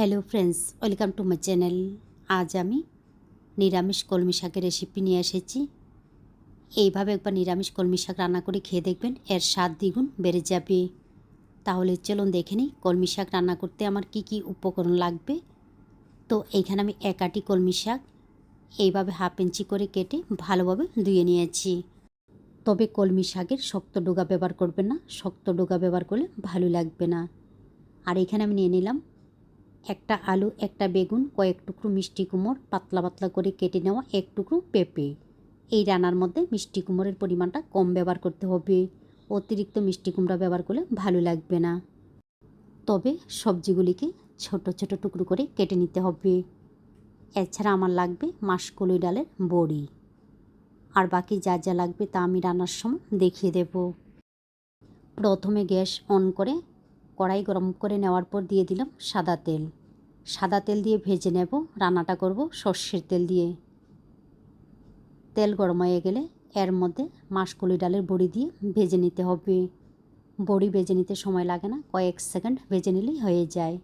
Hello friends welcome to my channel আজ আমি নিরামিষ কলমি শাকের রেসিপি নিয়ে এসেছি। এইভাবে একবার নিরামিষ কলমি শাক রান্না করে খেয়ে দেখবেন, এর স্বাদ দ্বিগুণ বেড়ে যাবে। তাহলে চলুন দেখে নিই, কলমি শাক রান্না করতে আমার কি কি উপকরণ লাগবে। তো এইখানে আমি এক কলমি শাক এইভাবে হাফ ইঞ্চি করে কেটে ভালোভাবে ধুয়ে নিয়েছি। তবে কলমি শাকের শক্ত ডোগা ব্যবহার করবেন না, শক্ত ডোগা ব্যবহার করলে ভালো লাগবে না। আর এখানে আমি নিয়ে নিলাম একটা আলু, একটা বেগুন, কয়েক টুকরো মিষ্টি কুমড় পাতলা পাতলা করে কেটে নেওয়া এক টুকরো পেঁপে। এই রান্নার মধ্যে মিষ্টি কুমড়ের পরিমাণটা কম ব্যবহার করতে হবে। অতিরিক্ত মিষ্টি কুমড়া ব্যবহার করলে ভালো লাগবে না। তবে সবজিগুলিকে ছোট ছোট টুকরো করে কেটে নিতে হবে। এছাড়া আমার লাগবে মাসকলই ডালের বড়ি। আর বাকি যা যা লাগবে তা আমি রান্নার সময় দেখিয়ে দেব। প্রথমে গ্যাস অন করে কড়াই গরম করে নেওয়ার পর দিয়ে দিলাম সাদা তেল। সাদা তেল দিয়ে ভেজে নেব, রান্নাটা করব, সর্ষের তেল দিয়ে। তেল গরম হয়ে গেলে এর মধ্যে মাসকলি ডালের বড়ি দিয়ে ভেজে নিতে হবে। বড়ি ভেজে নিতে সময় লাগে না, কয়েক সেকেন্ড ভেজে নিলেই হয়ে যায়।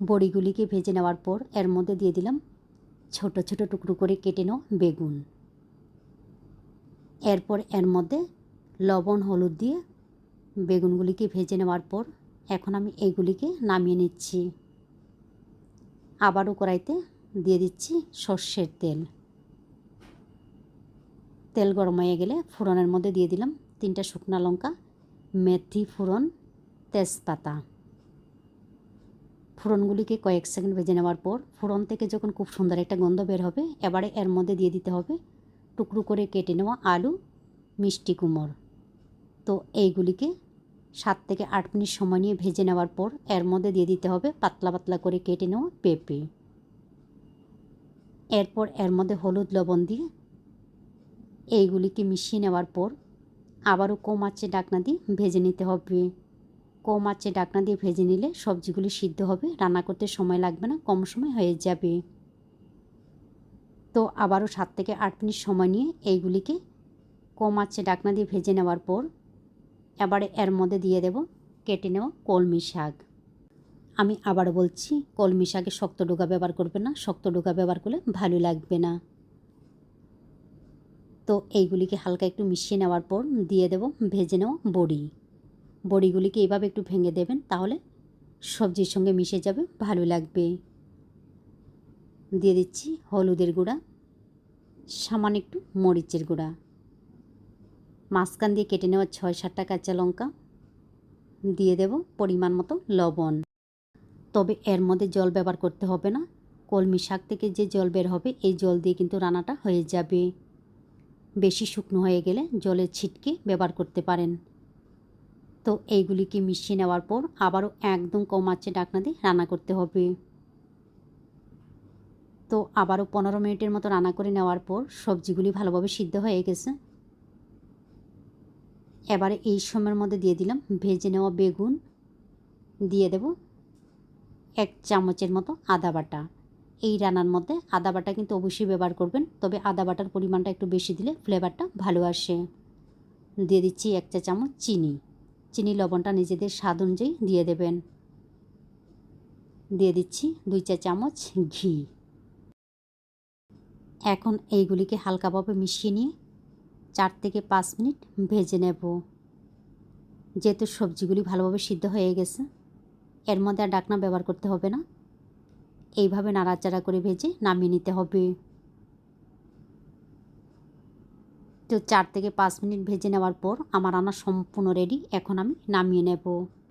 বড়িগুলিকে ভেজে নেওয়ার পর এর মধ্যে দিয়ে দিলাম ছোট ছোট টুকরো করে কেটে নেওয়া বেগুন। এরপর এর মধ্যে লবণ, হলুদ দিয়ে বেগুনগুলিকে ভেজে নেওয়ার পর এখন আমি এইগুলিকে নামিয়ে নিচ্ছি। আবারও কড়াইতে দিয়ে দিচ্ছি সর্ষের তেল। তেল গরম হয়ে গেলে ফোড়নের মধ্যে দিয়ে দিলাম তিনটা শুকনা লঙ্কা, মেথি ফোড়ন, তেজপাতা। ফোড়নগুলিকে কয়েক সেকেন্ড ভেজে নেওয়ার পর ফোড়ন থেকে যখন খুব সুন্দর একটা গন্ধ বের হবে, এবারে এর মধ্যে দিয়ে দিতে হবে টুকরো করে কেটে নেওয়া আলু, মিষ্টি কুমড়। তো এইগুলিকে সাত থেকে আট মিনিট সময় নিয়ে ভেজে নেওয়ার পর এর মধ্যে দিয়ে দিতে হবে পাতলা পাতলা করে কেটে নেওয়া পেঁপে। এরপর এর মধ্যে হলুদ লবণ দিয়ে এইগুলিকে মিশিয়ে নেওয়ার পর আবারও কম আঁচে ডাকনা দিয়ে ভেজে নিতে হবে। কম আঁচে ডাকনা দিয়ে ভেজে নিলে সবজিগুলি সিদ্ধ হবে, রান্না করতে সময় লাগবে না, কম সময় হয়ে যাবে। তো আবারও সাত থেকে আট মিনিট সময় নিয়ে এইগুলিকে কম আঁচে ডাকনা দিয়ে ভেজে নেওয়ার পর এবারে এর মধ্যে দিয়ে দেব, কেটে নেওয়া কলমি শাক। আমি আবার বলছি, কলমি শাকে শক্ত ডোকা ব্যবহার করবে না, শক্ত ডোকা ব্যবহার করলে ভালো লাগবে না। তো এইগুলিকে হালকা একটু মিশিয়ে নেওয়ার পর দিয়ে দেব, ভেজে নেওয়া বড়ি। বড়িগুলিকে এইভাবে একটু ভেঙে দেবেন, তাহলে সবজির সঙ্গে মিশে যাবে, ভালো লাগবে। দিয়ে দিচ্ছি হলুদের গুঁড়া, সামান্য একটু মরিচের গুঁড়া। মাঝখান দিয়ে কেটে নেওয়া ছয় সাতটা কাঁচা লঙ্কা দিয়ে দেব পরিমাণ মতো লবণ। তবে এর মধ্যে জল ব্যবহার করতে হবে না। কলমি শাক থেকে যে জল বের হবে, এই জল দিয়ে কিন্তু রান্নাটা হয়ে যাবে। বেশি শুকনো হয়ে গেলে জলের ছিটকে ব্যবহার করতে পারেন। তো এইগুলিকে মিশিয়ে নেওয়ার পর আবারও একদম কম আছে ডাকনা দিয়ে রান্না করতে হবে। তো আবারও পনেরো মিনিটের মতো রান্না করে নেওয়ার পর সবজিগুলি ভালোভাবে সিদ্ধ হয়ে গেছে। এবারে এই সময়ের মধ্যে দিয়ে দিলাম ভেজে নেওয়া বেগুন। দিয়ে দেব এক চামচের মতো আদা বাটা। এই রান্নার মধ্যে আদা বাটা কিন্তু অবশ্যই ব্যবহার করবেন, তবে আদা বাটার পরিমাণটা একটু বেশি দিলে ফ্লেভারটা ভালো আসে। দিয়ে দিচ্ছি এক চা চামচ চিনি। চিনি লবণটা নিজেদের স্বাদ অনুযায়ী দিয়ে দেবেন। দিয়ে দিচ্ছি দুই চা চামচ ঘি। এখন এইগুলিকে হালকাভাবে মিশিয়ে নিয়ে চার থেকে পাঁচ মিনিট ভেজে নেব। যেহেতু সবজিগুলি ভালোভাবে সিদ্ধ হয়ে গেছে, এর মধ্যে আর ডাকনা ব্যবহার করতে হবে না। এইভাবে নাড়াচাড়া করে ভেজে নামিয়ে নিতে হবে। তো চার থেকে পাঁচ মিনিট ভেজে নেওয়ার পর আমার রান্না সম্পূর্ণ রেডি এখন আমি নামিয়ে নেব।